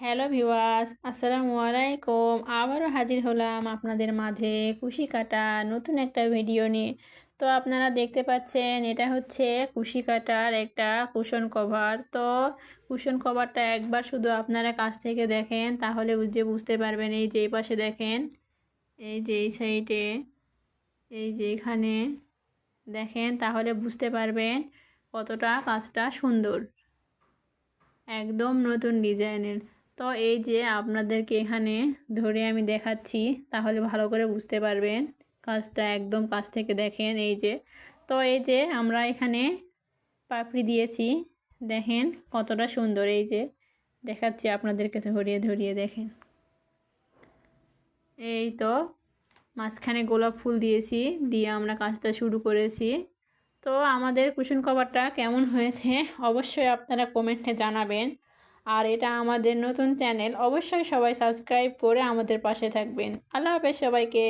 Hello ভিওয়াস আসসালামু আলাইকুম। আবারও হাজির হলাম আপনাদের মাঝে কুশি কাটা নতুন একটা ভিডিও নিয়ে। তো আপনারা দেখতে পাচ্ছেন, এটা হচ্ছে কুশি কাটার একটা কুশন কভার। তো কুশন কভারটা একবার শুধু আপনারা কাছ থেকে দেখেন, তাহলে যে বুঝতে পারবেন এই যে পাশে দেখেন, এই যে এই সাইডে, এই যে এখানে দেখেন, তাহলে বুঝতে পারবেন কতটা কাজটা সুন্দর। একদম নতুন ডিজাইনের। তো এই যে আপনাদেরকে এখানে ধরে আমি দেখাচ্ছি, তাহলে ভালো করে বুঝতে পারবেন। কাজটা একদম কাছ থেকে দেখেন এই যে। তো এই যে আমরা এখানে পাপড়ি দিয়েছি, দেখেন কতটা সুন্দর এই যে। দেখাচ্ছি আপনাদেরকে ধরিয়ে ধরিয়ে, দেখেন। এই তো মাঝখানে গোলাপ ফুল দিয়েছি, দিয়ে আমরা কাজটা শুরু করেছি। তো আমাদের কুশন কভারটা কেমন হয়েছে, অবশ্যই আপনারা কমেন্টে জানাবেন। আর এটা আমাদের নতুন চ্যানেল, অবশ্যই সবাই সাবস্ক্রাইব করে আমাদের পাশে থাকবেন। আল্লাহ হাফেজ সবাইকে।